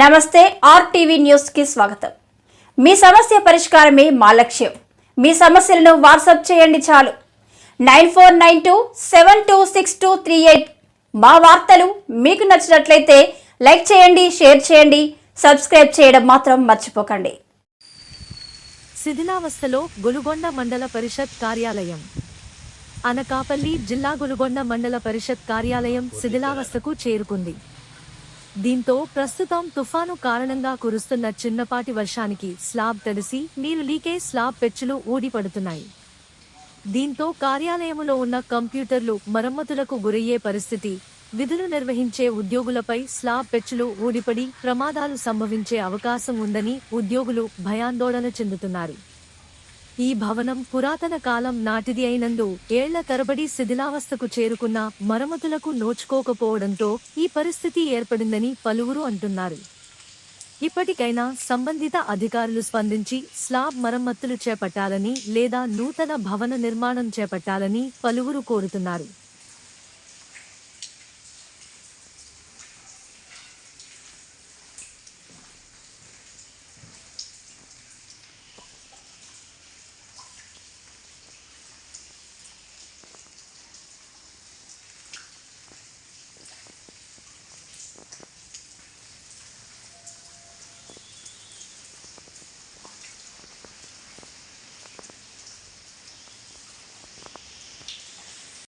నమస్తే ఆర్టీవీ న్యూస్కి స్వాగతం. మీ సమస్య పరిష్కారమే మా లక్ష్యం. మీ సమస్యలను వాట్సాప్ చేయండి చాలు. Nine four nine two seven two six two three eight మా వార్తలు మీకు నచ్చినట్లయితే లైక్ చేయండి షేర్ చేయండి సబ్స్క్రైబ్ చేయడం మాత్రం మర్చిపోకండి. శిథిలావస్థలో గులుగొండ మండల పరిషత్ కార్యాలయం. అనకాపల్లి జిల్లా గులుగొండ మండల పరిషత్ కార్యాలయం శిథిలావస్థకు చేరుకుంది. దీంతో ప్రస్తుతం తుఫాను కారణంగా కురుస్తున్న చిన్నపాటి వర్షానికి స్లాబ్ తడిసి నీరు లీకే స్లాబ్ పెచ్చులు ఊడిపడుతున్నాయి. దీంతో కార్యాలయంలో ఉన్న కంప్యూటర్లు మరమ్మతులకు గురయ్యే పరిస్థితి విధులు నిర్వహించే ఉద్యోగులపై స్లాబ్ పెచ్చులు ఊడిపడి ప్రమాదాలు సంభవించే అవకాశం ఉందని ఉద్యోగులు భయాందోళన చెందుతున్నారు. ఈ భవనం పురాతన కాలం నాటిది అయినందు ఏళ్ళ తరబడి శిథిలావస్థకు చేరుకున్న మరమ్మతులకు నోచుకోకపోవడంతో ఈ పరిస్థితి ఏర్పడిందని పలువురు అంటున్నారు. ఇప్పటికైనా సంబంధిత అధికారులు స్పందించి స్లాబ్ మరమ్మతులు చేపట్టాలని లేదా నూతన భవన నిర్మాణం చేపట్టాలని పలువురు కోరుతున్నారు.